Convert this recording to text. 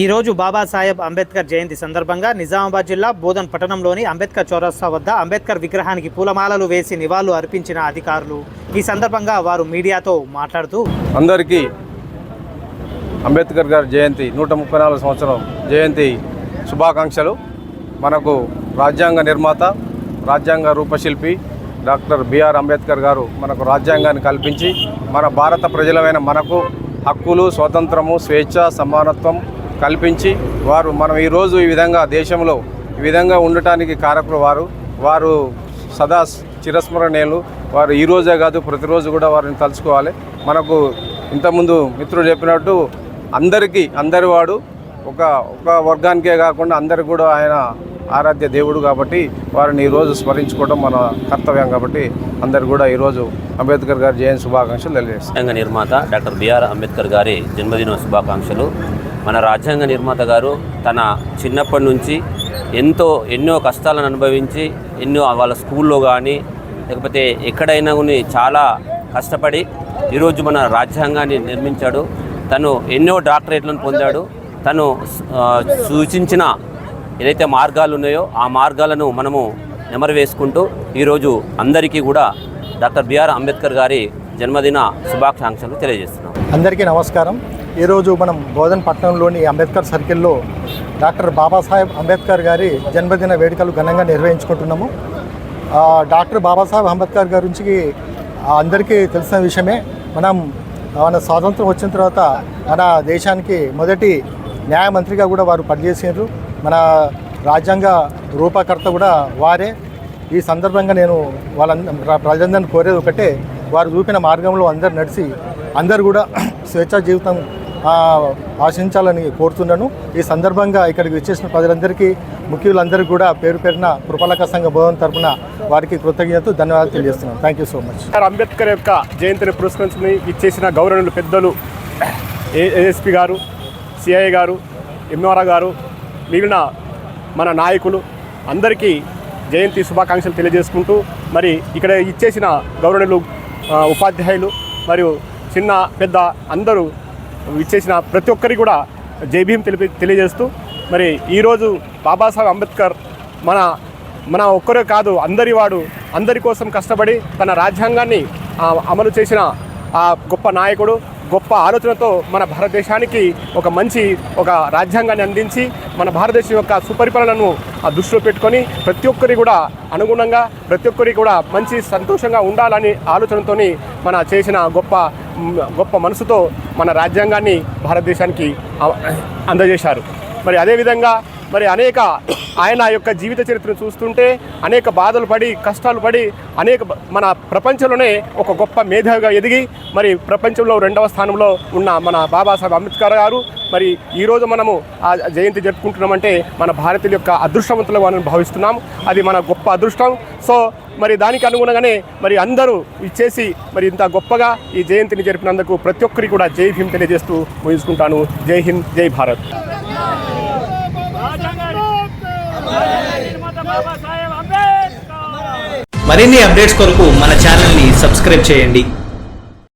ఈరోజు బాబాసాహెబ్ అంబేద్కర్ జయంతి సందర్భంగా నిజామాబాద్ జిల్లా బోధన్ పట్టణంలోని అంబేద్కర్ చౌరస్తా వద్ద అంబేద్కర్ విగ్రహానికి పూలమాలలు వేసి నివాళులు అర్పించిన అధికారులు. ఈ సందర్భంగా వారు మీడియాతో మాట్లాడుతూ అందరికీ అంబేద్కర్ గారి జయంతి నూట ముప్పై నాలుగు సంవత్సరం జయంతి శుభాకాంక్షలు. మనకు రాజ్యాంగ నిర్మాత రాజ్యాంగ రూపశిల్పి డాక్టర్ బిఆర్ అంబేద్కర్ గారు మనకు రాజ్యాంగాన్ని కల్పించి మన భారత ప్రజలమైన మనకు హక్కులు స్వాతంత్రము స్వేచ్ఛ సమానత్వం కల్పించి వారు మనం ఈరోజు ఈ విధంగా దేశంలో ఈ విధంగా ఉండటానికి కారకులు వారు వారు సదా చిరస్మరణీయులు. వారు ఈరోజే కాదు ప్రతిరోజు కూడా వారిని తలుచుకోవాలి. మనకు ఇంతకుముందు మిత్రుడు చెప్పినట్టు అందరికీ అందరి వాడు ఒక ఒక వర్గానికే కాకుండా అందరికి కూడా ఆయన ఆరాధ్య దేవుడు కాబట్టి వారిని ఈరోజు స్మరించుకోవడం మన కర్తవ్యం కాబట్టి అందరు కూడా ఈరోజు అంబేద్కర్ గారి జయంతి శుభాకాంక్షలు తెలియజేస్తాం నిర్మాత డాక్టర్ బిఆర్ అంబేద్కర్ గారి జన్మదిన శుభాకాంక్షలు. మన రాజ్యాంగ నిర్మాత గారు తన చిన్నప్పటి నుంచి ఎంతో ఎన్నో కష్టాలను అనుభవించి ఎన్నో వాళ్ళ స్కూల్లో కానీ లేకపోతే ఎక్కడైనా కానీ చాలా కష్టపడి ఈరోజు మన రాజ్యాంగాన్ని నిర్మించాడు. తను ఎన్నో డాక్టరేట్లను పొందాడు. తను సూచించిన ఏదైతే మార్గాలు ఉన్నాయో ఆ మార్గాలను మనము నెమరు వేసుకుంటూ ఈరోజు అందరికీ కూడా డాక్టర్ బిఆర్ అంబేద్కర్ గారి జన్మదిన శుభాకాంక్షలు తెలియజేస్తున్నాం. అందరికీ నమస్కారం. ఈరోజు మనం బోధన్ పట్టణంలోని అంబేద్కర్ సర్కిల్లో డాక్టర్ బాబాసాహెబ్ అంబేద్కర్ గారి జన్మదిన వేడుకలు ఘనంగా నిర్వహించుకుంటున్నాము. డాక్టర్ బాబాసాహెబ్ అంబేద్కర్ గారి గురించి అందరికీ తెలిసిన విషయమే. మనం మన స్వాతంత్రం వచ్చిన తర్వాత మన దేశానికి మొదటి న్యాయమంత్రిగా కూడా వారు పనిచేసారు మన రాజ్యాంగ రూపకర్త కూడా వారే. ఈ సందర్భంగా నేను వాళ్ళ ప్రజలందరిని కోరేది ఒకటే వారు చూపిన మార్గంలో అందరు నడిచి అందరు కూడా స్వేచ్ఛా జీవితం ఆశించాలని కోరుతున్నాను. ఈ సందర్భంగా ఇక్కడికి వచ్చేసిన ప్రజలందరికీ ముఖ్యులందరికీ కూడా పేరు పేరున కృపలక సంఘ భవన్ తరపున వారికి కృతజ్ఞతలు ధన్యవాదాలు తెలియజేస్తున్నాను. Thank you so much Ambedkar యొక్క జయంతిని పురస్కరించుకుని ఇచ్చేసిన గౌరవులు పెద్దలు ఏ ఏఎస్పి గారు సిఐ గారు ఎంఆర్ఆ గారు మిగిలిన మన నాయకులు అందరికీ జయంతి శుభాకాంక్షలు తెలియజేసుకుంటూ మరి ఇక్కడ ఇచ్చేసిన గౌరవనీయులు ఉపాధ్యాయులు మరియు చిన్న పెద్ద అందరూ ఇచ్చేసిన ప్రతి ఒక్కరికి కూడా జై తెలిపి తెలియజేస్తూ మరి ఈరోజు బాబాసాహెబ్ అంబేద్కర్ మన మన ఒక్కరే కాదు అందరి వాడు అందరి కోసం కష్టపడి తన రాజ్యాంగాన్ని అమలు చేసిన ఆ గొప్ప నాయకుడు గొప్ప ఆలోచనతో మన భారతదేశానికి ఒక మంచి ఒక రాజ్యాంగాన్ని అందించి మన భారతదేశం యొక్క సుపరిపాలనను ఆ దృష్టిలో పెట్టుకొని ప్రతి ఒక్కరి కూడా అనుగుణంగా ప్రతి ఒక్కరికి కూడా మంచి సంతోషంగా ఉండాలని ఆలోచనతోని మన చేసిన గొప్ప గొప్ప మనసుతో మన రాజ్యాంగాన్ని భారతదేశానికి అందజేశారు. మరి అదేవిధంగా మరి అనేక ఆయన యొక్క జీవిత చరిత్రను చూస్తుంటే అనేక బాధలు పడి కష్టాలు పడి అనేక మన ప్రపంచంలోనే ఒక గొప్ప మేధావిగా ఎదిగి మరి ప్రపంచంలో రెండవ స్థానంలో ఉన్న మన బాబాసాహెబ్ అంబేద్కర్ గారు మరి ఈరోజు మనము ఆ జయంతి జరుపుకుంటున్నామంటే మన భారతీయుల యొక్క అదృష్టవంతులుగా మనం భావిస్తున్నాం. అది మన గొప్ప అదృష్టం. సో మరి దానికి అనుగుణంగానే మరి అందరూ ఇచ్చేసి మరి ఇంత గొప్పగా ఈ జయంతిని జరిపినందుకు ప్రతి ఒక్కరికి కూడా జై భీమ్ తెలియజేస్తూ ముగించుకుంటాను. జై హింద్ జై భారత్. మరిన్ని అప్డేట్స్ కొరకు మన ఛానల్ని సబ్స్క్రైబ్ చేయండి.